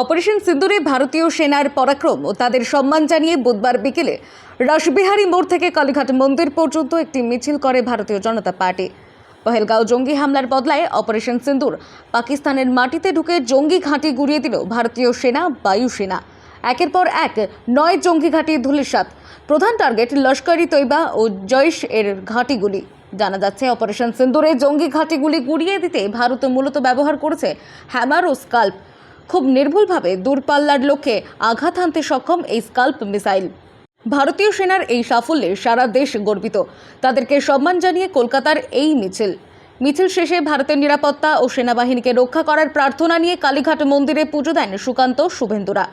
Operation সিন্দুরে ভারতীয় সেনার পরাক্রম ও তাদের সম্মান জানিয়ে বুধবার বিকেলে রাসবিহারী মোড় থেকে কালীঘাট মন্দির পর্যন্ত একটি মিছিল করে ভারতীয় জনতা পার্টি। পহেলগাঁও জঙ্গি হামলার বদলায় অপারেশন সিন্দুর পাকিস্তানের মাটিতে ঢুকে জঙ্গি ঘাঁটি গুড়িয়ে দিল ভারতীয় সেনা বায়ুসেনা একের পর এক নয় জঙ্গি ঘাঁটি ধুলিসাৎ। প্রধান টার্গেট লস্করি তৈবা ও জৈশ এর ঘাঁটিগুলি। জানা যাচ্ছে, অপারেশন সিন্দুরে জঙ্গি ঘাঁটিগুলি গুড়িয়ে দিতে ভারত মূলত ব্যবহার করেছে হ্যামার ও স্কাল্প। খুব নির্ভুলভাবে দূরপাল্লার লক্ষ্যে আঘাত হানতে সক্ষম এই স্কাল্প মিসাইল। ভারতীয় সেনার এই সাফল্যে সারা দেশ গর্বিত। তাদেরকে সম্মান জানিয়ে কলকাতার এই মিছিল। মিছিল শেষে ভারতের নিরাপত্তা ও সেনাবাহিনীকে রক্ষা করার প্রার্থনা নিয়ে কালীঘাট মন্দিরে পুজো দেন সুকান্ত শুভেন্দুরা।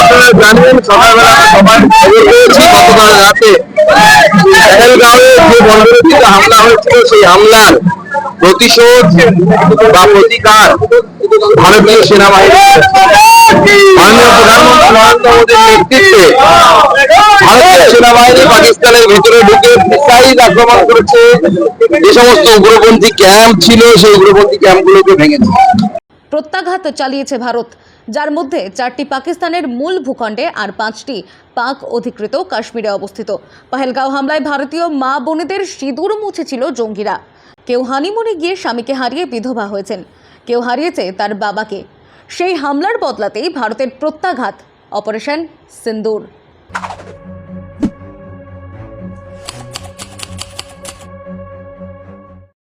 আপনারা জানেন সকালবেলা সবাই খবর পেয়েছি গতকাল রাতে পেহেলগাঁওয়ে যে বর্বরচিত হামলা হয়েছিল সেই হামলার প্রতিশোধ বা প্রতিকার ভারতীয় সেনাবাহিনী মাননীয় প্রধানমন্ত্রী নরেন্দ্র মোদীর নেতৃত্বে ভারতীয় সেনাবাহিনী পাকিস্তানের ভিতরে ঢুকে মিসাইল আক্রমণ করেছে। যে সমস্ত উগ্রপন্থী ক্যাম্প ছিল সেই উগ্রপন্থী ক্যাম্পগুলোকে ভেঙেছে। প্রত্যাঘাত চালিয়েছে ভারত। যার মধ্যে চারটি পাকিস্তানের মূল ভূখণ্ডে আর পাঁচটি পাক অধিকৃত কাশ্মীরে অবস্থিত। পাহেলগাঁও হামলায় ভারতীয় মা বোনেদের সিঁদুর মুছেছিল জঙ্গিরা। কেউ হানিমুনে গিয়ে স্বামীকে হারিয়ে বিধবা হয়েছেন। কেউ হারিয়েছে তার বাবাকে। সেই হামলার বদলাতেই ভারতের প্রত্যাঘাত, অপারেশন সিন্দুর।